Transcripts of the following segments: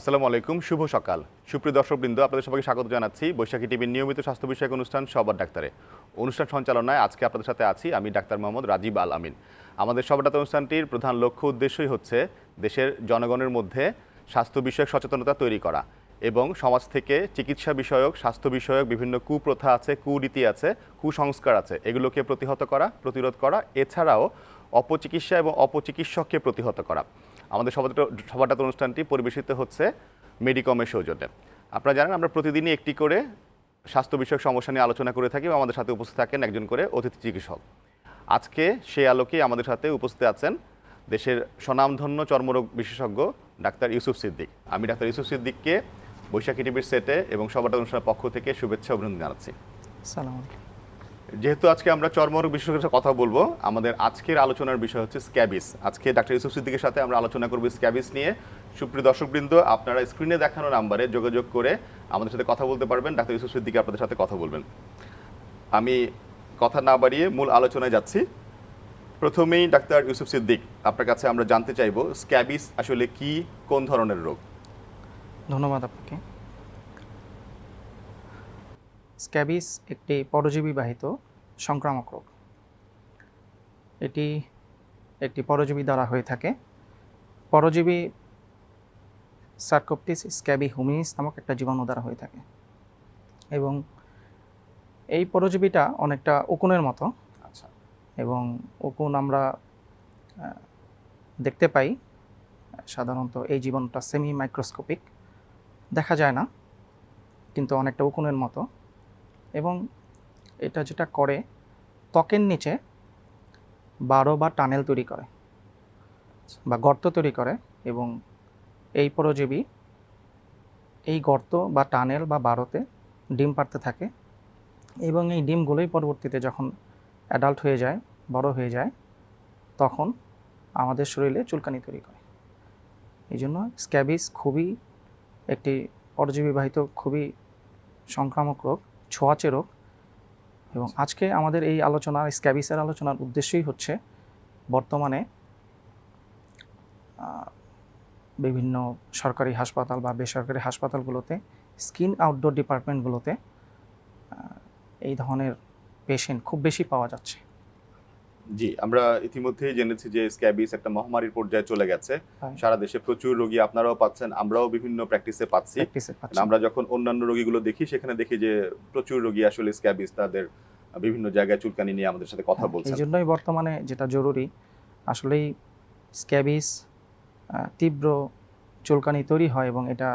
আসসালামু আলাইকুম, শুভ সকাল। সুপ্রিয় দর্শকবৃন্দ, আপনাদের সবাইকে স্বাগত জানাচ্ছি বৈশাখী টিভির নিয়মিত স্বাস্থ্য বিষয়ক অনুষ্ঠান সবার ডাক্তারে। অনুষ্ঠান সঞ্চালনায় আজকে আপনাদের সাথে আছি আমি ডাক্তার মোহাম্মদ রাজীব আল আমিন। আমাদের সবার ডাক্তার অনুষ্ঠানটির প্রধান লক্ষ্য উদ্দেশ্যই হচ্ছে দেশের জনগণের মধ্যে স্বাস্থ্য বিষয়ক সচেতনতা তৈরি করা এবং সমাজ থেকে চিকিৎসা বিষয়ক, স্বাস্থ্য বিষয়ক বিভিন্ন কুপ্রথা আছে, কুরীতি আছে, কুসংস্কার আছে, এগুলোকে প্রতিহত করা, প্রতিরোধ করা, এছাড়াও অপচিকিৎসা এবং অপচিকিৎসককে প্রতিহত করা। আমাদের সবার সভাটাত অনুষ্ঠানটি পরিবেশিত হচ্ছে মেডিকমের সৌজন্যে। আপনারা জানেন, আমরা প্রতিদিনই একটি করে স্বাস্থ্য বিষয়ক সমস্যা নিয়ে আলোচনা করে থাকি এবং আমাদের সাথে উপস্থিত থাকেন একজন করে অতিথি চিকিৎসক। আজকে সেই আলোকে আমাদের সাথে উপস্থিত আছেন দেশের স্বনামধন্য চর্মরোগ বিশেষজ্ঞ ডাক্তার ইউসুফ সিদ্দিক। আমি ডাক্তার ইউসুফ সিদ্দিককে বৈশাখী টিভির সেটে এবং সবাটা অনুষ্ঠানের পক্ষ থেকে শুভেচ্ছা অভিনন্দন জানাচ্ছি। সালাম আলাইকুম। যেহেতু আজকে আমরা চর্মরোগ বিশেষজ্ঞের কথা বলব, আমাদের আজকের আলোচনার বিষয় হচ্ছে স্ক্যাবিস। আজকে ডাক্তার ইউসুফ সিদ্দিকের সাথে আমরা আলোচনা করব স্ক্যাবিস নিয়ে। সুপ্রিয় দর্শকবৃন্দ, আপনারা স্ক্রিনে দেখানো নাম্বারে যোগাযোগ করে আমাদের সাথে কথা বলতে পারবেন। ডাক্তার ইউসুফ সিদ্দিক আপনাদের সাথে কথা বলবেন। আমি কথা না বাড়িয়ে মূল আলোচনায় যাচ্ছি। প্রথমেই ডাক্তার ইউসুফ সিদ্দিক, আপনার কাছে আমরা জানতে চাইব, স্ক্যাবিস আসলে কি, কোন ধরনের রোগ? ধন্যবাদ আপনাকে। স্ক্যাবিস একটি পরজীবী বাহিত সংক্রামক রোগ। এটি একটি পরজীবী দ্বারা হয়ে থাকে। পরজীবী সার্কোপটিস স্ক্যাবি হুমিনিস নামক একটা জীবাণু দ্বারা হয়ে থাকে। এবং এই পরজীবীটা অনেকটা উকুনের মতো। আচ্ছা। এবং উকুন আমরা দেখতে পাই সাধারণত এই জীবনটা সেমি মাইক্রোস্কোপিক দেখা যায় না কিন্তু অনেকটা উকুনের মতো। এবং এটা যেটা করে, ত্বকের নিচে বারো বা টানেল তৈরি করে বা গর্ত তৈরি করে এবং এই পরজীবী এই গর্ত বা টানেল বা বারোতে ডিম পাড়তে থাকে এবং এই ডিমগুলোই পরবর্তীতে যখন অ্যাডাল্ট হয়ে যায়, বড় হয়ে যায়, তখন আমাদের শরীরে চুলকানি তৈরি করে। এই জন্য স্ক্যাবিস খুবই একটি পরজীবীবাহিত খুবই সংক্রামক রোগ। ছোঁয়াচে রোগ। এবং আজকে আমাদের এই আলোচনা স্ক্যাবিসের আলোচনার উদ্দেশ্যই হচ্ছে বর্তমানে বিভিন্ন সরকারি হাসপাতাল বা বেসরকারি হাসপাতালগুলোতে, স্কিন আউটডোর ডিপার্টমেন্টগুলোতে এই ধরনের পেশেন্ট খুব বেশি পাওয়া যাচ্ছে। জি আমরা ইতিমধ্যেই জেনেছি যে স্ক্যাবিস একটা মহামারীর পর্যায়ে চলে গেছে। সারা দেশে প্রচুর রোগী আপনারাও পাচ্ছেন আমরাও বিভিন্ন প্র্যাকটিসে পাচ্ছি। আমরা যখন অন্যান্য রোগীগুলো দেখি সেখানে দেখি যে প্রচুর রোগী আসলে স্ক্যাবিস তাদের বিভিন্ন জায়গায় চুলকানি নিয়ে আমাদের সাথে কথা হ্যাঁ, বলছেন। এই জন্যই বর্তমানে যেটা জরুরি আসলেই স্ক্যাবিস তীব্র চুলকানি তৈরি হয় এবং এটা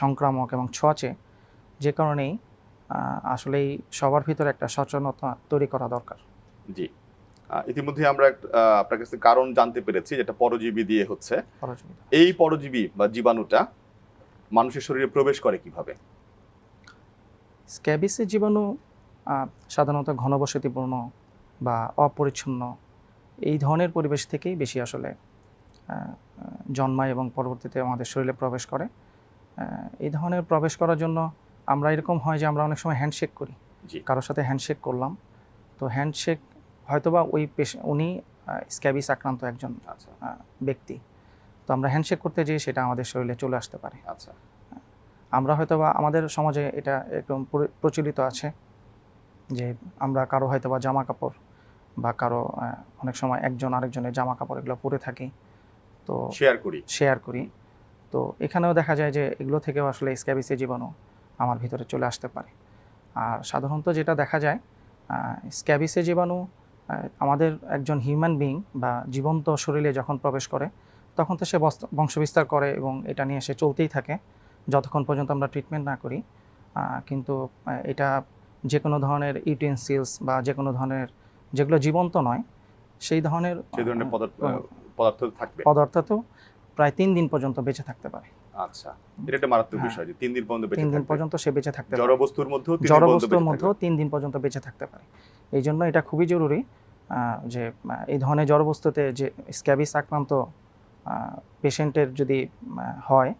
সংক্রামক এবং ছোঁয়াচে যে কারণেই আসলেই সবার ভিতরে একটা সচেতনতা তৈরি করা দরকার। জি। ইতিমধ্যে আমরা আপনার কাছে কারণ জানতে পেরেছি যেটা পরজীবী দিয়ে হচ্ছে। এই পরজীবী বা জীবাণুটা মানুষের শরীরে প্রবেশ করে কীভাবে? স্ক্যাবিসের জীবাণু সাধারণত ঘনবসতিপূর্ণ বা অপরিচ্ছন্ন এই ধরনের পরিবেশ থেকেই বেশি আসলে জন্মায় এবং পরবর্তীতে আমাদের শরীরে প্রবেশ করে। এই ধরনের প্রবেশ করার জন্য আমরা এরকম হয় যে আমরা অনেক সময় হ্যান্ডশেক করি। কারোর সাথে হ্যান্ডশেক করলাম। তো হ্যান্ডশেক হয়তোবা ওই পেশ উনি স্ক্যাবিস আক্রান্ত একজন আচ্ছা। ব্যক্তি। তো আমরা হ্যান্ডশেক করতে যেয়ে সেটা আমাদের শরীরে চলে আসতে পারে। আচ্ছা। আমরা হয়তোবা আমাদের সমাজে এটা একদম প্রচলিত আছে যে আমরা কারও হয়তোবা জামা কাপড় বা কারও অনেক সময় একজন আরেকজনের জামা কাপড় এগুলো পরে থাকি তো শেয়ার করি। শেয়ার করি। তো এখানেও দেখা যায় যে এগুলো থেকেও আসলে স্ক্যাবিসের জীবাণু আমার ভিতরে চলে আসতে পারে। আর সাধারণত যেটা দেখা যায় স্ক্যাবিসের জীবাণু আমাদের একজন হিউম্যান বিং বা জীবন্ত শরীরে যখন প্রবেশ করে তখন তো সে বস্ত- বংশবিস্তার করে এবং এটা নিয়ে সে চলতেই থাকে যতক্ষণ পর্যন্ত আমরা ট্রিটমেন্ট না করি। কিন্তু এটা যে কোনো ধরনের ইউটেন্সিলস বা যে কোনো ধরনের যেগুলো জীবন্ত নয় সেই ধরনের সেই ধরনের পদার্থ আহ, পদার্থ থাকবে। পদার্থ তো প্রায় তিন দিন পর্যন্ত বেঁচে থাকতে পারে। আচ্ছা। এটা একটা মারাত্মক হ্যাঁ। বিষয় যে তিন দিন পর্যন্ত বেঁচে তিন দিন পর্যন্ত সে বেঁচে থাকতে পারে। জড়বস্তুর মধ্যেও মধ্যেও তিন দিন পর্যন্ত বেঁচে থাকতে পারে। এই জন্য এটা খুবই জরুরি আহ, যে এই ধরনের জড়বস্তুতে যে স্ক্যাবিস আক্রান্ত পেশেন্টের যদি হয়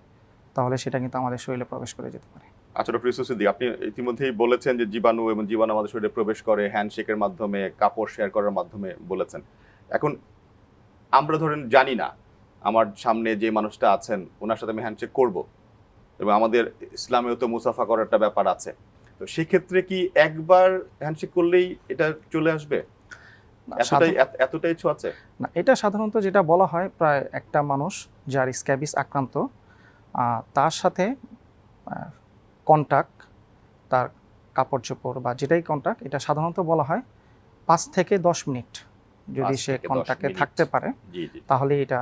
তাহলে সেটা কিন্তু আমাদের শরীরে প্রবেশ করে যেতে পারে। আচ্ছা ডক্টর আপনি ইতিমধ্যেই বলেছেন যে জীবাণু এবং জীবাণু আমাদের শরীরে প্রবেশ করে হ্যান্ডশেকের মাধ্যমে কাপড় শেয়ার করার মাধ্যমে বলেছেন। এখন আমরা ধরেন জানি না আমার সামনে যে মানুষটা আছেন ওনার সাথে আমি হ্যান্ডশেক করব। এবং আমাদের ইসলামেও তো মুসাফা করার একটা ব্যাপার আছে। তো সেক্ষেত্রে কি একবার হ্যান্ডশেক করলেই এটা চলে আসবে? এতটাই এতটাই ছোঁয়াচে না এটা সাধারণত যেটা বলা হয় প্রায় একটা মানুষ যার স্ক্যাবিস আক্রান্ত তার সাথে কন্টাক্ট তার কাপড় চোপড় বা যেটাই কন্টাক্ট এটা সাধারণত বলা হয় পাঁচ থেকে দশ মিনিট। যদি সে কন্টাক্টে থাকতে পারে তাহলে এটা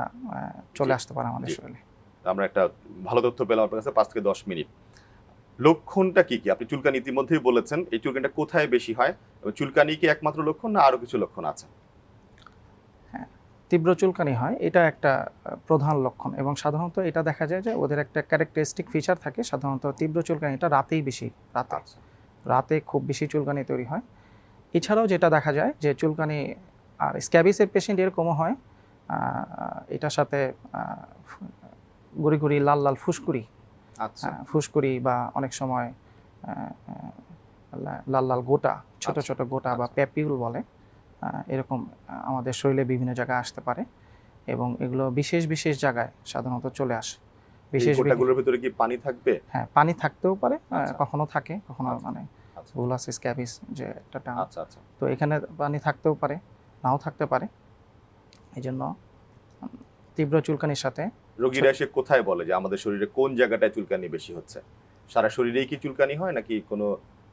চলে আসতে পারে আমাদের শরীরে। আমরা একটা ভালো তথ্য পেলাম আপনার কাছে পাঁচ থেকে দশ মিনিট। লক্ষণটা কি কি? আপনি চুলকানি ইতিমধ্যেই বলেছেন এই চুলকানিটা কোথায় বেশি হয়? এবং চুলকানি কি একমাত্র লক্ষণ না আরও কিছু লক্ষণ আছে? তীব্র চুলকানি হয় এটা একটা প্রধান লক্ষণ। এবং সাধারণত এটা দেখা যায় যে ওদের একটা ক্যারেক্টারিস্টিক ফিচার থাকে সাধারণত তীব্র চুলকানিটা রাতেই বেশি রাতে। আচ্ছা। রাতে খুব বেশি চুলকানি তৈরি হয়। এছাড়াও যেটা দেখা যায় যে চুলকানি আর স্ক্যাবিসের পেশেন্ট এরকমও হয় এটার সাথে গুড়ি গুড়ি লাল লাল ফুসকুড়ি আচ্ছা। ফুসকুড়ি বা অনেক সময় লাল লাল গোটা ছোট আচ্ছা, ছোট গোটা বা আচ্ছা। প্যাপিউল বলে এরকম আমাদের শরীরে বিভিন্ন জায়গায় আসতে পারে এবং এগুলো বিশেষ বিশেষ জায়গায় সাধারণত চলে আসে। বিশেষ গোটাগুলোর ভিতরে কি পানি থাকবে? হ্যাঁ পানি থাকতেও পারে আচ্ছা। কখনো থাকে কখনো। মানে আচ্ছা। বুলাস স্ক্যাবিস যে একটা আচ্ছা আচ্ছা। তো এখানে পানি থাকতেও পারে নাও থাকতে পারে। এই জন্য তীব্র চুলকানির সাথে রোগীরা এসে কোথায় বলে যে আমাদের শরীরে কোন জায়গাটায় চুলকানি বেশি হচ্ছে? সারা শরীরেই কি চুলকানি হয় নাকি কোনো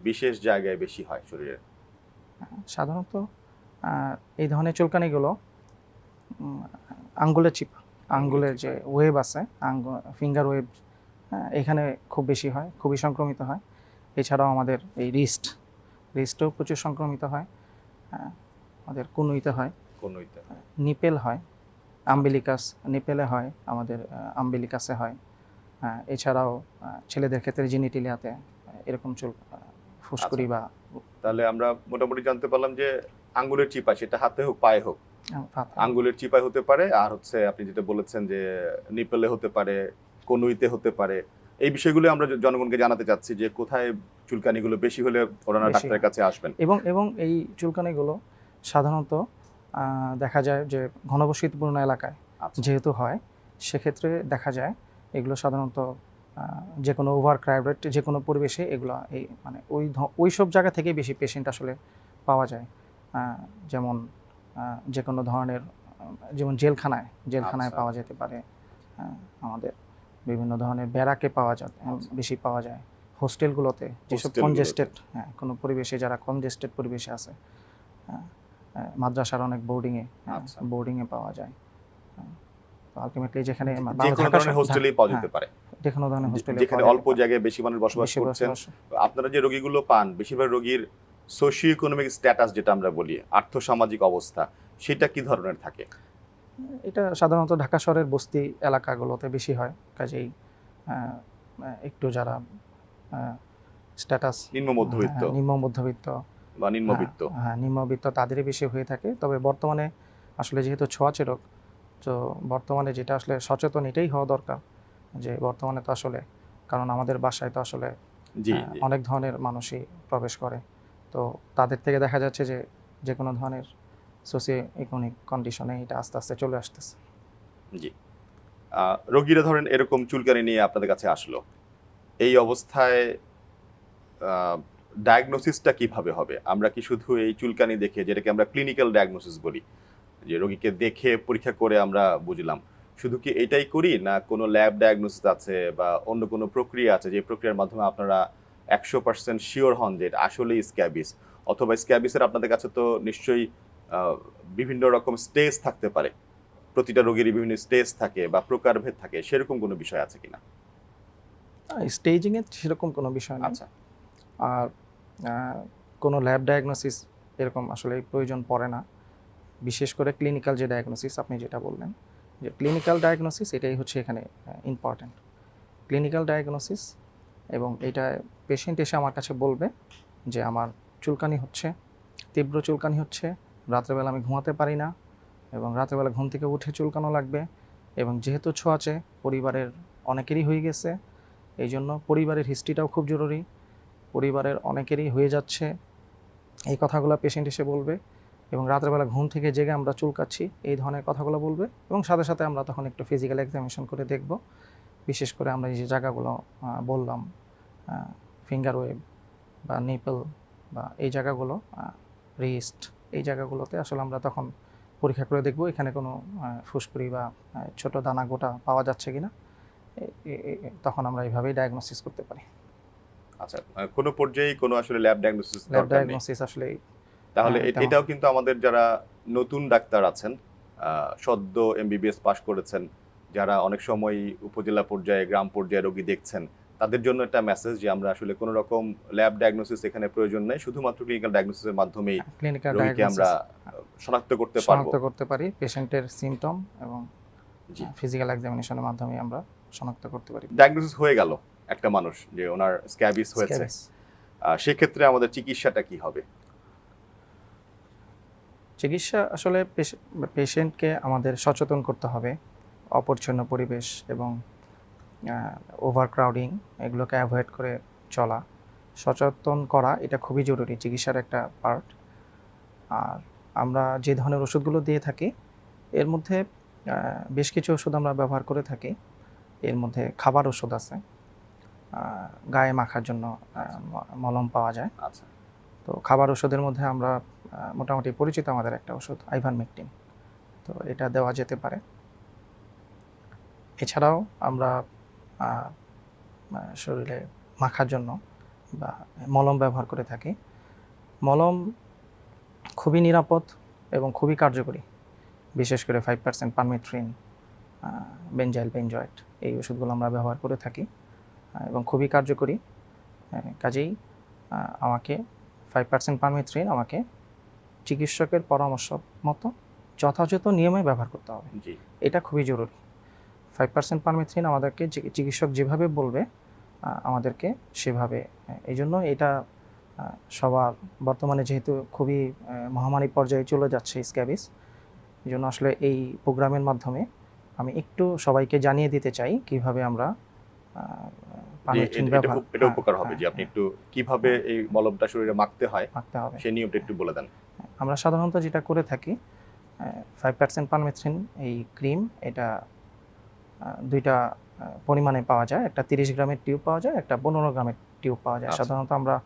বিশেষ জায়গায় বেশি হয় শরীরে? আহ, সাধারণত এই ধরনের চুলকানিগুলো আঙ্গুলের চিপ আঙ্গুলের যে ওয়েব আছে ফিঙ্গার ওয়েব এখানে খুব বেশি হয় খুবই সংক্রমিত হয়। এছাড়াও আমাদের এই রিস্ট রিস্টও প্রচুর সংক্রমিত হয়। আহ, আমাদের কুনুইতে হয়। কোন ইতে নিপেল হয় আম্বিলিকাস নিপেলে হয় আমাদের আম্বিলিকাসে হয়। এছাড়াও ছেলেদের ক্ষেত্রে জিনিটিলিয়াতে এরকম চুল আহ, ফুসকুড়ি বা তাহলে আমরা মোটামুটি জানতে পারলাম যে আঙ্গুলের চিপা সেটা হাতে হোক পায়ে হোক। আঙ্গুলের চিপায় হতে পারে আর হচ্ছে আপনি যেটা বলেছেন যে নিপেলে হতে পারে কনুইতে হতে পারে। এই বিষয়গুলো আমরা জনগণকে জানাতে চাচ্ছি যে কোথায় চুলকানিগুলো বেশি হলে ওনারা ডাক্তারের কাছে আসবেন? এবং এবং এই চুলকানিগুলো সাধারণত দেখা যায় যে ঘনবসতিপূর্ণ এলাকায় আচ্ছা যেহেতু হয় সেক্ষেত্রে দেখা যায় এগুলো সাধারণত যে কোনো ওভার ক্রাউডেড যে কোনো পরিবেশে এগুলো এই মানে ওই ওই সব জায়গা থেকেই বেশি পেশেন্ট আসলে পাওয়া যায় যেমন যে কোনো ধরনের যেমন জেলখানায় জেলখানায় আচ্ছা। পাওয়া যেতে পারে আমাদের বিভিন্ন ধরনের ব্যারাকে পাওয়া যায় আচ্ছা। বেশি পাওয়া যায় হোস্টেলগুলোতে যেসব কনজেস্টেড হ্যাঁ কোনো পরিবেশে যারা কনজেস্টেড পরিবেশে আছে হ্যাঁ, মাদ্রাসার অনেক বোর্ডিংয়ে আচ্ছা। বোর্ডিংয়ে পাওয়া যায়। তো আলটিমেটলি যেখানে যে কোনো ধরনের হোস্টেলেই পাওয়া যেতে হ্যাঁ, পারে। যে কোনো ধরনের হোস্টেলে যেখানে অল্প জায়গায় বেশি মানুষ বসবাস করছেন। আপনারা যে রোগীগুলো পান বেশিরভাগ রোগীর সোশিও ইকোনমিক স্ট্যাটাস যেটা আমরা বলি আর্থসামাজিক অবস্থা সেটা কি ধরনের থাকে? এটা সাধারণত ঢাকা শহরের বস্তি এলাকাগুলোতে বেশি হয়। কাজেই একটু যারা স্ট্যাটাস নিম্ন মধ্যবিত্ত নিম্ন মধ্যবিত্ত বা নিম্নবিত্ত। হ্যাঁ, হ্যাঁ নিম্নবিত্ত তাদেরই বেশি হয়ে থাকে। তবে বর্তমানে আসলে যেহেতু ছোঁয়াচে রোগ তো বর্তমানে যেটা আসলে সচেতন এটাই হওয়া দরকার যে বর্তমানে তো আসলে কারণ আমাদের বাসায় তো আসলে জি অনেক ধরনের মানুষই প্রবেশ করে। তো তাদের থেকে দেখা যাচ্ছে যে যে কোনো ধরনের সোসিও ইকোনমিক কন্ডিশনে এটা আস্তে আস্তে চলে আসতেছে। জি। রোগীরা ধরেন এরকম চুলকানি নিয়ে আপনাদের কাছে আসলো। এই অবস্থায় ডায়াগনোসিসটা কীভাবে হবে? আমরা কি শুধু এই চুলকানি দেখে যেটাকে আমরা ক্লিনিক্যাল ডায়াগনোসিস বলি যে রোগীকে দেখে পরীক্ষা করে আমরা বুঝলাম শুধু কি এটাই করি না কোনো ল্যাব ডায়াগনোসিস আছে বা অন্য কোনো প্রক্রিয়া আছে? যে প্রক্রিয়ার মাধ্যমে আপনারা একশো পার্সেন্ট শিওর হন যে এটা আসলেই স্ক্যাবিস অথবা স্ক্যাবিসের আপনাদের কাছে তো নিশ্চয়ই বিভিন্ন রকম স্টেজ থাকতে পারে। প্রতিটা রোগীরই বিভিন্ন স্টেজ থাকে বা প্রকারভেদ থাকে সেরকম কোনো বিষয় আছে কিনা? স্টেজিংয়ে সেরকম কোনো বিষয় আচ্ছা। আর কোনো ল্যাব ডায়াগনোসিস এরকম আসলে প্রয়োজন পড়ে না। বিশেষ করে ক্লিনিক্যাল যে ডায়াগনোসিস আপনি যেটা বললেন, যে ক্লিনিক্যাল ডায়াগনোসিস এটাই হচ্ছে এখানে ইম্পর্ট্যান্ট ক্লিনিক্যাল ডায়াগনোসিস এবং এটা পেশেন্ট এসে আমার কাছে বলবে যে আমার চুলকানি হচ্ছে, তীব্র চুলকানি হচ্ছে, রাত্রেবেলা আমি ঘুমাতে পারি না এবং রাত্রেবেলা ঘুম থেকে উঠে চুলকানো লাগবে এবং যেহেতু ছোঁয়াচে, পরিবারের অনেকেরই হয়ে গেছে এই জন্য পরিবারের হিস্ট্রিটাও খুব জরুরি। পরিবারের অনেকেরই হয়ে যাচ্ছে। এই কথাগুলো পেশেন্ট এসে বলবে এবং রাত্রেবেলা ঘুম থেকে জেগে আমরা চুলকাচ্ছি, এই ধরনের কথাগুলো বলবে এবং সাথে সাথে আমরা তখন একটু ফিজিক্যাল এক্সামিনেশন করে দেখব। বিশেষ করে আমরা এই যে জায়গাগুলো বললাম ফিঙ্গার ওয়েব বা নিপল বা এই জায়গাগুলো রিস্ট এই জায়গাগুলোতে আসলে আমরা তখন পরীক্ষা করে দেখব এখানে কোনো ফুসকুড়ি বা ছোট দানা গোটা পাওয়া যাচ্ছে এ- এ- তখন আমরা এইভাবেই ডায়াগনোসিস করতে পারি। আচ্ছা কোনো পর্যায়ে কোনো আসলে ল্যাব ডায়াগনোসিস ল্যাব ডায়াগনোসিস আসলে তাহলে হ্যাঁ। এটাও কিন্তু আমাদের যারা নতুন ডাক্তার আছেন সদ্য এমবিবিএস পাশ করেছেন যারা অনেক সময় উপজেলা পর্যায়ে গ্রাম পর্যায়ে রোগী দেখছেন তাদের জন্য একটা মেসেজ যে আমরা আসলে কোনো রকম ল্যাব ডায়াগনোসিস এখানে প্রয়োজন নেই শুধুমাত্র ক্লিনিক্যাল ডায়াগনোসিসের মাধ্যমেই রোগীকে আমরা শনাক্ত করতে পারব শনাক্ত করতে পারি পেশেন্টের সিমটম এবং। ফিজিক্যাল এক্সামিনেশনের মাধ্যমে আমরা শনাক্ত করতে পারি ডায়াগনোসিস হয়ে গেল একটা মানুষ যে ওনার স্ক্যাবিস হয়েছে। সেক্ষেত্রে আমাদের চিকিৎসাটা কি হবে? চিকিৎসা আসলে পেশেন্টকে আমাদের সচেতন করতে হবে। অপরিচ্ছন্ন পরিবেশ এবং ওভারক্রাউডিং এগুলোকে অ্যাভয়েড করে চলা। সচেতন করা এটা খুবই জরুরি চিকিৎসার একটা পার্ট আর আমরা যে ধরনের ওষুধগুলো দিয়ে থাকি এর মধ্যে বেশ কিছু ওষুধ আমরা ব্যবহার করে থাকি। এর মধ্যে খাবার ওষুধ আছে। গায়ে মাখার জন্য মলম পাওয়া যায়। আচ্ছা। তো খাবার ওষুধের মধ্যে আমরা মোটামুটি পরিচিত আমাদের একটা ওষুধ আইভারমেকটিন তো এটা দেওয়া যেতে পারে। এছাড়াও আমরা শরীরে মাখার জন্য বা মলম ব্যবহার করে থাকি। মলম খুবই নিরাপদ এবং খুবই কার্যকরী। বিশেষ করে five percent permethrin benzyl benzoate এই ওষুধগুলো আমরা ব্যবহার করে থাকি। এবং খুবই কার্যকরী। আহ, কাজেই আমাকে ফাইভ পার্সেন্ট পারমেথ্রিন আমাকে চিকিৎসকের পরামর্শ মতো যথাযথ নিয়মে ব্যবহার করতে হবে। এটা খুবই জরুরি। ফাইভ পার্সেন্ট পারমেথ্রিন আমাদেরকে চিকিৎসক যেভাবে বলবে আমাদেরকে সেভাবে আহ, এই জন্য এটা সবার বর্তমানে যেহেতু খুবই মহামারী পর্যায়ে চলে যাচ্ছে স্ক্যাবিস এই জন্য আসলে এই প্রোগ্রামের মাধ্যমে আমি একটু সবাইকে জানিয়ে দিতে চাই কীভাবে আমরা এটা- হ্যাঁ, উপকার হবে হ্যাঁ, যে আপনি হ্যাঁ, একটু কীভাবে এই মলমটা শরীরে মাখতে হয় মাখতে হবে। সেই নিয়মটা একটু বলে দেন। আমরা সাধারণত যেটা করে থাকি ফাইভ পার্সেন্ট পারমেথ্রিন এই ক্রিম এটা দুইটা পরিমাণে পাওয়া যায়। একটা তিরিশ গ্রামের টিউব পাওয়া যায় একটা পনেরো গ্রামের টিউব পাওয়া যায়। আচ্ছা। সাধারণত আমরা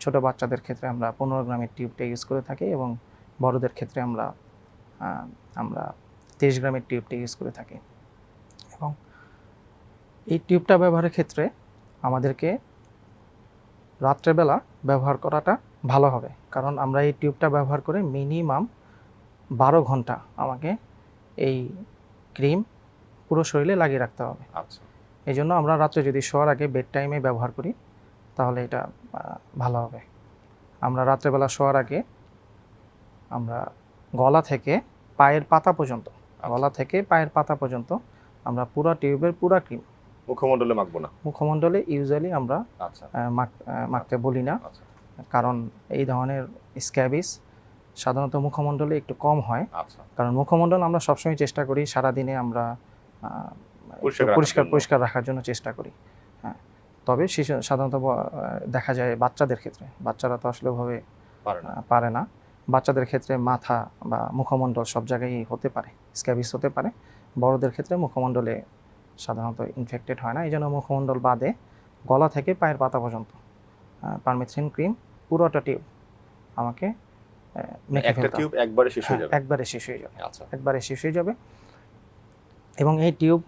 ছোট বাচ্চাদের ক্ষেত্রে আমরা পনেরো গ্রামের টিউবটা ইউজ করে থাকি এবং বড়দের ক্ষেত্রে আমরা আমরা তিরিশ গ্রামের টিউবটা ইউজ করে থাকি। এবং এই টিউবটা ব্যবহারের ক্ষেত্রে আমাদেরকে রাত্রেবেলা ব্যবহার করাটা ভালো হবে। কারণ আমরা এই টিউবটা ব্যবহার করে মিনিমাম বারো ঘণ্টা আমাকে এই ক্রিম পুরো শরীরে লাগিয়ে রাখতে হবে। আচ্ছা। এই জন্য আমরা রাত্রে যদি শোয়ার আগে বেড টাইমে ব্যবহার করি তাহলে এটা ভালো হবে। আমরা রাত্রেবেলা শোয়ার আগে আমরা গলা থেকে পায়ের পাতা পর্যন্ত গলা থেকে পায়ের পাতা পর্যন্ত আমরা পুরো টিউবের পুরা ক্রিম মুখমণ্ডলে মাখবো না? মুখমণ্ডলে ইউজুয়ালি আমরা আচ্ছা। মাখ- মাখতে বলি না। আচ্ছা। কারণ এই ধরনের স্ক্যাবিস সাধারণত মুখমণ্ডলে একটু কম হয়। আচ্ছা। কারণ মুখমণ্ডল আমরা সবসময় চেষ্টা করি সারাদিনে আমরা পরিষ্কার পরিষ্কার রাখার জন্য চেষ্টা করি। হ্যাঁ। তবে শিশু সাধারণত দেখা যায় বাচ্চাদের ক্ষেত্রে বাচ্চারা তো আসলে না। পারে না। বাচ্চাদের ক্ষেত্রে মাথা বা মুখমণ্ডল সব জায়গায় হতে পারে স্ক্যাবিস হতে পারে। বড়দের ক্ষেত্রে মুখমণ্ডলে সাধারণত ইনফেক্টেড হয় না। এই জন্য মুখমণ্ডল বাদে গলা থেকে পায়ের পাতা পর্যন্ত পারমেথ্রিন ক্রিম পুরোটা টিউব আমাকে মেখে একটা ফেলতে টিউব একবারে শেষ হয়ে হ্যাঁ, যাবে। একবারে শেষ হয়ে যাবে। আচ্ছা। একবারে শেষ হয়ে যাবে। এবং এই টিউব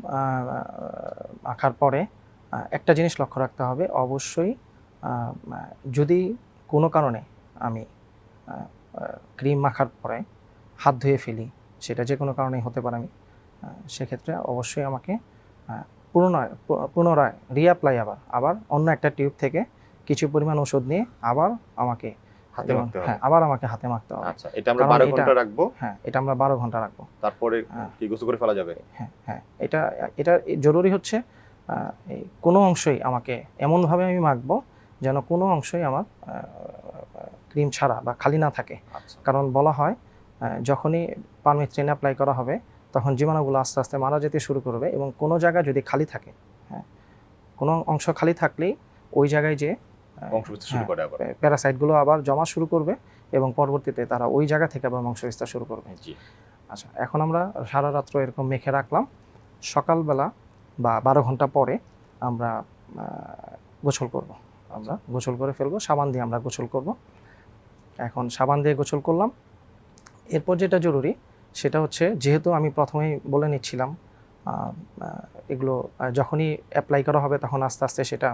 আঁকার পরে একটা জিনিস লক্ষ্য রাখতে হবে। অবশ্যই যদি কোনো কারণে আমি ক্রিম মাখার পরে হাত ধুয়ে ফেলি সেটা যে কোনো কারণেই হতে পারে আমি সেক্ষেত্রে অবশ্যই আমাকে পুনরায় পু- পুনরায় রিঅ্যাপ্লাই আবার আবার অন্য একটা টিউব থেকে কিছু পরিমাণ ওষুধ নিয়ে আবার আমাকে হাতে মাখতে হবে। হ্যাঁ আবার আমাকে হাতে মাখতে হবে। আচ্ছা এটা আমরা কারণ বারো এটা- ঘণ্টা রাখব? হ্যাঁ এটা আমরা বারো ঘণ্টা রাখব। তারপরে হ্যাঁ। কি গোসল করে ফেলা যাবে? হ্যাঁ হ্যাঁ এটা এটা জরুরি হচ্ছে কোনো অংশই আমাকে এমনভাবে আমি মাখবো যেন কোনো অংশই আমার ক্রিম ছাড়া বা খালি না থাকে। আচ্ছা। কারণ বলা হয় যখনই পারমিথ্রিন অ্যাপ্লাই করা হবে তখন জীবাণুগুলো আস্তে আস্তে মারা যেতে শুরু করবে এবং কোনো জায়গা যদি খালি থাকে হ্যাঁ কোনো অংশ খালি থাকলেই ওই জায়গায় যে শুরু হ্যাঁ, প্যারাসাইটগুলো আবার জমা শুরু করবে এবং পরবর্তীতে তারা ওই জায়গা থেকে আবার বংশ বিস্তার শুরু করবে। আচ্ছা এখন আমরা সারা রাত্র এরকম মেখে রাখলাম। সকালবেলা বা বারো ঘণ্টা পরে আমরা গোসল করব। আমরা গোসল করে ফেলব সাবান দিয়ে আমরা গোসল করব। এখন সাবান দিয়ে গোসল করলাম। এরপর যেটা জরুরি সেটা হচ্ছে যেহেতু আমি প্রথমেই বলে নিচ্ছিলাম এগুলো যখনই অ্যাপ্লাই করা হবে তখন আস্তে আস্তে সেটা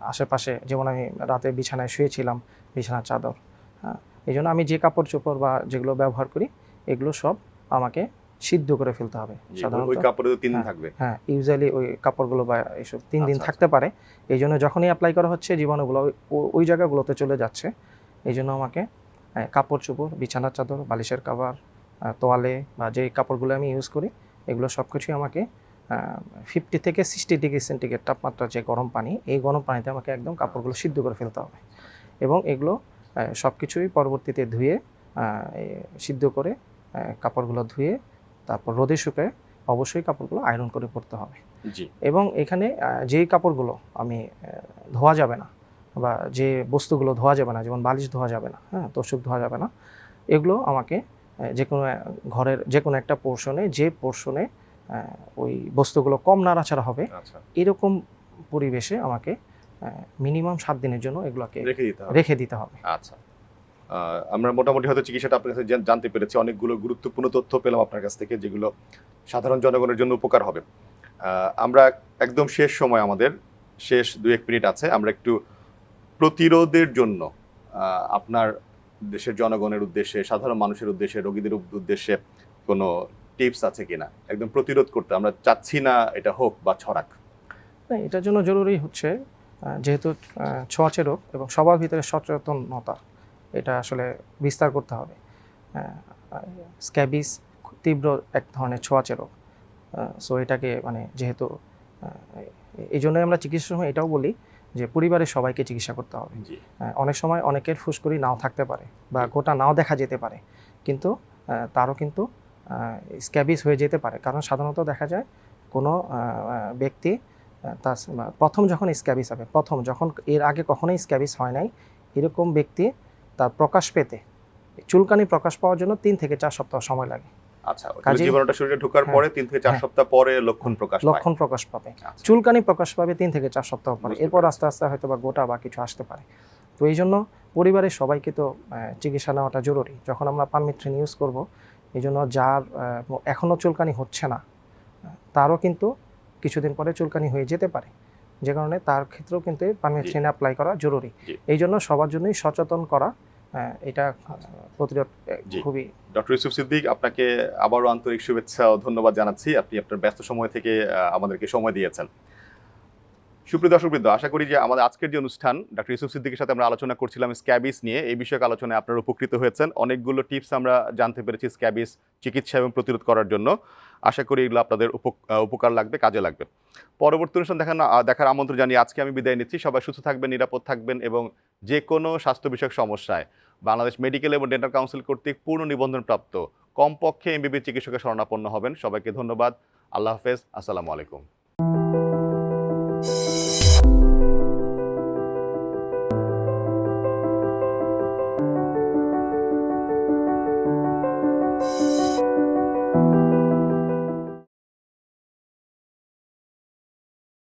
আশেপাশে যেমন আমি রাতে বিছানায় শুয়েছিলাম বিছানার চাদর হ্যাঁ এই জন্য আমি যে কাপড় চোপড় বা যেগুলো ব্যবহার করি এগুলো সব আমাকে সিদ্ধ করে ফেলতে হবে জি, ওই- কাপড়ে তো তিন দিন হ্যাঁ। থাকবে। হ্যাঁ ইউজুয়ালি ওই কাপড়গুলো বা এইসব তিন দিন আচ্ছা, থাকতে পারে। এই জন্য যখনই অ্যাপ্লাই করা হচ্ছে জীবাণুগুলো ওই- ওই জায়গাগুলোতে চলে যাচ্ছে। এই জন্য আমাকে কাপড় চোপড় বিছানার চাদর বালিশের কাভার তোয়ালে বা যে কাপড়গুলো আমি ইউজ করি এগুলো সব কিছুই আমাকে ফিফটি থেকে সিক্সটি ডিগ্রি সেন্টিগ্রেড তাপমাত্রার যে গরম পানি এই গরম পানিতে আমাকে একদম কাপড়গুলো সিদ্ধ করে ফেলতে হবে। এবং এগুলো সব কিছুই পরবর্তীতে ধুয়ে সিদ্ধ করে কাপড়গুলো ধুয়ে তারপর রোদে শুকায় অবশ্যই কাপড়গুলো আয়রন করে পরতে হবে। এবং এখানে যেই কাপড়গুলো আমি ধোয়া যাবে না বা যে বস্তুগুলো ধোয়া যাবে না যেমন বালিশ ধোয়া যাবে না হ্যাঁ তোষক ধোয়া যাবে না এগুলো আমাকে যে কোনো ঘরের যে কোনো একটা পোর্শনে যে পোর্শনে ওই বস্তুগুলো কম নাড়াচাড়া হবে আচ্ছা। এরকম পরিবেশে আমাকে মিনিমাম সাত দিনের জন্য এগুলোকে রেখে দিতে হবে। রেখে দিতে হবে। আচ্ছা। আমরা মোটামুটি হয়তো চিকিৎসাটা আপনার কাছে জানতে পেরেছি অনেকগুলো গুরুত্বপূর্ণ তথ্য পেলাম আপনার কাছ থেকে যেগুলো সাধারণ জনগণের জন্য উপকার হবে। আমরা একদম শেষ সময় আমাদের শেষ দু এক মিনিট আছে আমরা একটু প্রতিরোধের জন্য আপনার দেশের জনগণের উদ্দেশ্যে সাধারণ মানুষের উদ্দেশ্যে রোগীদের উদ্দেশ্যে কোনো টিপস আছে কিনা? একদম প্রতিরোধ করতে আমরা চাচ্ছি না এটা হোক বা ছড়াক। না, এটার জন্য জরুরি হচ্ছে যেহেতু ছোঁয়াচে রোগ এবং সবার ভিতরে সচেতনতা এটা আসলে বিস্তার করতে হবে। স্ক্যাবিস তীব্র এক ধরনের ছোঁয়াচে রোগ সো এটাকে মানে যেহেতু এই জন্যই আমরা চিকিৎসার সময় এটাও বলি যে পরিবারের সবাইকে চিকিৎসা করতে হবে। অনেক সময় অনেকের ফুসকুড়ি নাও থাকতে পারে বা গোটা নাও দেখা যেতে পারে। কিন্তু তারও কিন্তু স্ক্যাবিস হয়ে যেতে পারে। কারণ সাধারণত দেখা যায় কোনো ব্যক্তি তার প্রথম যখন স্ক্যাবিস হবে প্রথম যখন এর আগে কখনোই স্ক্যাবিস হয় নাই এরকম ব্যক্তি তার প্রকাশ পেতে চুলকানি প্রকাশ পাওয়ার জন্য তিন থেকে চার সপ্তাহ সময় লাগে। আচ্ছা জীবাণুটা শরীরে ঢোকার হ্যাঁ। পরে তিন থেকে চার হ্যাঁ। সপ্তাহ পরে লক্ষণ প্রকাশ পায়। লক্ষণ প্রকাশ পাবে। আচ্ছা। চুলকানি প্রকাশ পাবে তিন থেকে চার সপ্তাহ পরে। এরপর আস্তে আস্তে হয়তো বা গোটা বা কিছু আসতে পারে। তো এই জন্য পরিবারের সবাইকে তো চিকিৎসা নেওয়াটা জরুরি। যখন আমরা পারমিট্রিন ইউজ করব এই জন্য যার আহ, এখনও চুলকানি হচ্ছে না তারও কিন্তু কিছুদিন পরে চুলকানি হয়ে যেতে পারে। যে কারণে তার ক্ষেত্রেও কিন্তু পারমিট্রিন অ্যাপ্লাই করা জরুরি। এই জন্য সবার জন্যই সচেতন করা আহ, এটা প্রতিরোধ খুবই ডক্টর ইউসুফ সিদ্দিক আপনাকে আবারও আন্তরিক শুভেচ্ছা ও ধন্যবাদ জানাচ্ছি। আপনি আপনার ব্যস্ত সময় থেকে আমাদেরকে সময় দিয়েছেন। সুপ্রিয় দর্শকবৃন্দ আশা করি যে আমাদের আজকের যে অনুষ্ঠান ডক্টর ইউসুফ সিদ্দিকের সাথে আমরা আলোচনা করছিলাম স্ক্যাবিস নিয়ে। এই বিষয়ক আলোচনায় আপনারা উপকৃত হয়েছেন। অনেকগুলো টিপস আমরা জানতে পেরেছি স্ক্যাবিস চিকিৎসা এবং প্রতিরোধ করার জন্য। আশা করি এগুলো আপনাদের উপকার লাগবে কাজে লাগবে। পরবর্তী অনুষ্ঠান আহ, দেখার আমন্ত্রণ জানিয়ে আজকে আমি বিদায় নিচ্ছি। সবাই সুস্থ থাকবেন নিরাপদ থাকবেন এবং যে কোনো স্বাস্থ্য বিষয়ক সমস্যায় বাংলাদেশ মেডিকেল এবং ডেন্টাল কাউন্সিল কর্তৃক পূর্ণ নিবন্ধনপ্রাপ্ত। কমপক্ষে এমবিবি চিকিৎসকের শরণাপন্ন হবেন। সবাইকে ধন্যবাদ। আল্লাহ হাফেজ। আসসালামু আলাইকুম।